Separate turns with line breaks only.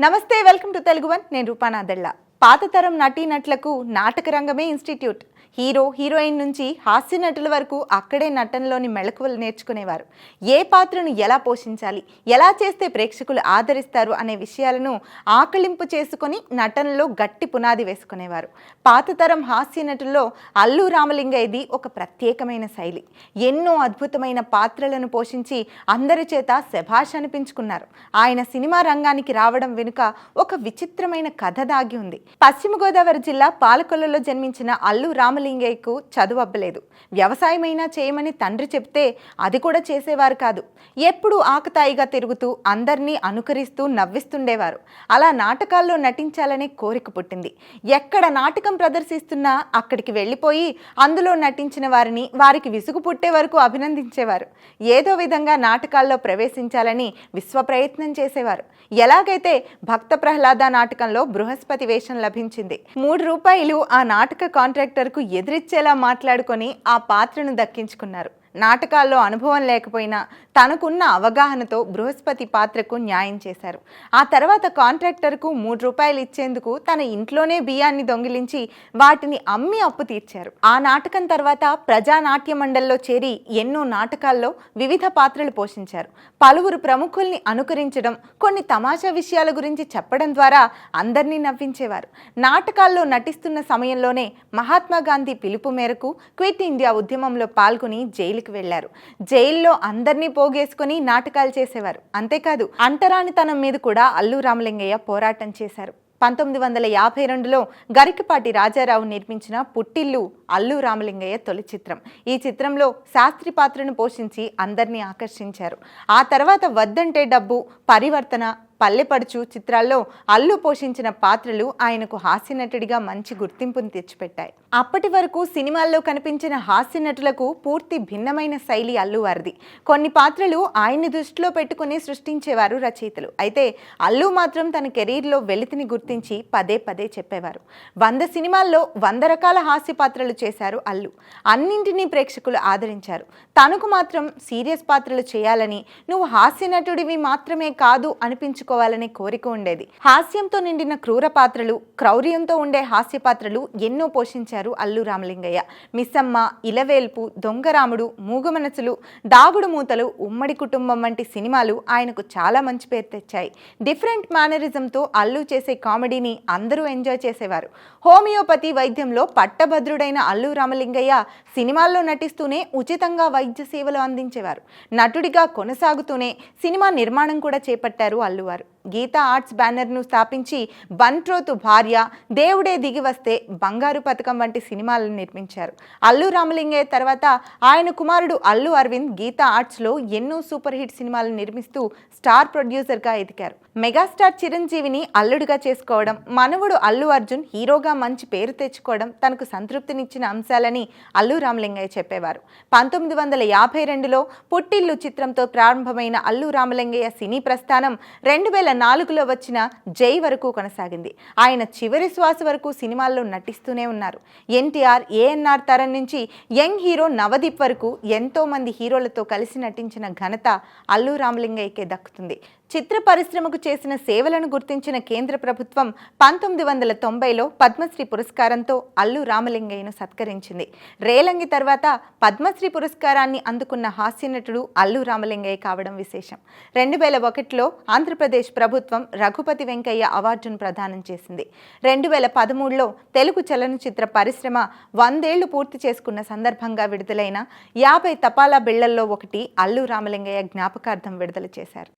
నమస్తే welcome to Telugu one. నేను రూపానాదెళ్ళ పాత తరం నటీనటులకు నాటక రంగమే ఇన్స్టిట్యూట్. హీరో హీరోయిన్ నుంచి హాస్య నటుల వరకు అక్కడే నటనలోని మెళకువలు నేర్చుకునేవారు. ఏ పాత్రను ఎలా పోషించాలి? ఎలా చేస్తే ప్రేక్షకులు ఆదరిస్తారు అనే విషయాలను ఆకలింపు చేసుకొని నటనలో గట్టి పునాది వేసుకునేవారు. పాత తరం హాస్య నటుల్లో అల్లు రామలింగయ్యది ఒక ప్రత్యేకమైన శైలి. ఎన్నో అద్భుతమైన పాత్రలను పోషించి అందరి చేత శభాష్ అనిపించుకున్నారు. ఆయన సినిమా రంగానికి రావడం వెనుక ఒక విచిత్రమైన కథ దాగి ఉంది. పశ్చిమ గోదావరి జిల్లా పాలకొల్లలో జన్మించిన అల్లు రామలింగ రామలింగయ్యకు చదువు అబ్బలేదు. వ్యవసాయమైనా చేయమని తండ్రి చెప్తే అది కూడా చేసేవారు కాదు. ఎప్పుడూ ఆకతాయిగా తిరుగుతూ అందరినీ అనుకరిస్తూ నవ్విస్తుండేవారు. అలా నాటకాల్లో నటించాలనే కోరిక పుట్టింది. ఎక్కడ నాటకం ప్రదర్శిస్తున్నా అక్కడికి వెళ్ళిపోయి అందులో నటించిన వారిని వారికి విసుగు పుట్టే వరకు అభినందించేవారు. ఏదో విధంగా నాటకాల్లో ప్రవేశించాలని విశ్వ ప్రయత్నం చేసేవారు. ఎలాగైతే భక్త ప్రహ్లాద నాటకంలో బృహస్పతి వేషం లభించింది. మూడు రూపాయలు ఆ నాటక కాంట్రాక్టర్కు ఎదిరిచ్చేలా మాట్లాడుకొని ఆ పాత్రను దక్కించుకున్నారు. నాటకాల్లో అనుభవం లేకపోయినా తనకున్న అవగాహనతో బృహస్పతి పాత్రకు న్యాయం చేశారు. ఆ తర్వాత కాంట్రాక్టర్కు మూడు రూపాయలు ఇచ్చేందుకు తన ఇంట్లోనే బియ్యాన్ని దొంగిలించి వాటిని అమ్మి అప్పు తీర్చారు. ఆ నాటకం తర్వాత ప్రజానాట్య మండలిలో చేరి ఎన్నో నాటకాల్లో వివిధ పాత్రలు పోషించారు. పలువురు ప్రముఖుల్ని అనుకరించడం కొన్ని తమాషా విషయాల గురించి చెప్పడం ద్వారా అందరినీ నవ్వించేవారు. నాటకాల్లో నటిస్తున్న సమయంలోనే మహాత్మా గాంధీ పిలుపు మేరకు క్విట్ ఇండియా ఉద్యమంలో పాల్గొని జైలుకి వెళ్ళారు జైల్లో అందరినీ పోగేసుకొని నాటకాలు చేసేవారు. అంతేకాదు అంటరానితనం మీద కూడా అల్లు రామలింగయ్య పోరాటం చేశారు. పంతొమ్మిది వందల యాభై రెండులో గరికపాటి రాజారావు నిర్మించిన పుట్టిల్లు అల్లు రామలింగయ్య తొలి చిత్రం. ఈ చిత్రంలో శాస్త్రి పాత్రను పోషించి అందరినీ ఆకర్షించారు. ఆ తర్వాత వద్దంటే డబ్బు పరివర్తన పల్లెపడుచు చిత్రాల్లో అల్లు పోషించిన పాత్రలు ఆయనకు హాస్య నటుడిగా మంచి గుర్తింపును తెచ్చిపెట్టాయి. అప్పటి వరకు సినిమాల్లో కనిపించిన హాస్య నటులకు పూర్తి భిన్నమైన శైలి అల్లు వారిది. కొన్ని పాత్రలు ఆయన్ని దృష్టిలో పెట్టుకుని సృష్టించేవారు రచయితలు. అయితే అల్లు మాత్రం తన కెరీర్లో వెలితిని గుర్తించి పదే పదే చెప్పేవారు. వంద సినిమాల్లో వంద రకాల హాస్య పాత్రలు చేశారు అల్లు. అన్నింటినీ ప్రేక్షకులు ఆదరించారు. తనకు మాత్రం సీరియస్ పాత్రలు చేయాలని నువ్వు హాస్య నటుడివి మాత్రమే కాదు అనిపించుకోవాలనే కోరిక ఉండేది. హాస్యంతో నిండిన క్రూర పాత్రలు క్రౌర్యంతో ఉండే హాస్య పాత్రలు ఎన్నో పోషించారు అల్లు రామలింగయ్య. మిస్సమ్మ ఇలవేల్పు దొంగరాముడు మూగమనసులు దాగుడు మూతలు ఉమ్మడి కుటుంబం వంటి సినిమాలు ఆయనకు చాలా మంచి పేరు తెచ్చాయి. డిఫరెంట్ మేనరిజంతో అల్లు చేసే కామెడీని అందరూ ఎంజాయ్ చేసేవారు. హోమియోపతి వైద్యంలో పట్టభద్రుడైన అల్లు రామలింగయ్య సినిమాల్లో నటిస్తూనే ఉచితంగా వైద్య సేవలు అందించేవారు. నటుడిగా కొనసాగుతూనే సినిమా నిర్మాణం కూడా చేపట్టారు అల్లువారు llevar గీతా ఆర్ట్స్ బ్యానర్ను స్థాపించి బంట్రోతు భార్య దేవుడే దిగి వస్తే బంగారు పథకం వంటి సినిమాలను నిర్మించారు. అల్లు రామలింగయ్య తర్వాత ఆయన కుమారుడు అల్లు అరవింద్ గీతా ఆర్ట్స్లో ఎన్నో సూపర్ హిట్ సినిమాలు నిర్మిస్తూ స్టార్ ప్రొడ్యూసర్గా ఎదిగారు. మెగాస్టార్ చిరంజీవిని అల్లుడుగా చేసుకోవడం మనవడు అల్లు అర్జున్ హీరోగా మంచి పేరు తెచ్చుకోవడం తనకు సంతృప్తినిచ్చిన అంశాలని అల్లు రామలింగయ్య చెప్పేవారు. పంతొమ్మిది వందల యాభై రెండులో పుట్టిల్లు చిత్రంతో ప్రారంభమైన అల్లు రామలింగయ్య సినీ ప్రస్థానం రెండు వేల నాలుగులో వచ్చిన జై వరకు కొనసాగింది. ఆయన చివరి శ్వాస వరకు సినిమాల్లో నటిస్తూనే ఉన్నారు. ఎన్టీఆర్ ఏఎన్ఆర్ తరం నుంచి యంగ్ హీరో నవదీప్ వరకు ఎంతో మంది హీరోలతో కలిసి నటించిన ఘనత అల్లు రామలింగయ్యకే దక్కుతుంది. చిత్ర పరిశ్రమకు చేసిన సేవలను గుర్తించిన కేంద్ర ప్రభుత్వం పంతొమ్మిది వందల తొంభైలో పద్మశ్రీ పురస్కారంతో అల్లు రామలింగయ్యను సత్కరించింది. రేలంగి తర్వాత పద్మశ్రీ పురస్కారాన్ని అందుకున్న హాస్యనటుడు అల్లు రామలింగయ్య కావడం విశేషం. రెండు వేల ఒకటిలో ఆంధ్రప్రదేశ్ ప్రభుత్వం రఘుపతి వెంకయ్య అవార్డును ప్రదానం చేసింది. రెండు వేల పదమూడులో తెలుగు చలనచిత్ర పరిశ్రమ వందేళ్ళు పూర్తి చేసుకున్న సందర్భంగా విడుదలైన యాభై తపాలా బిళ్ళల్లో ఒకటి అల్లు రామలింగయ్య జ్ఞాపకార్థం విడుదల చేశారు.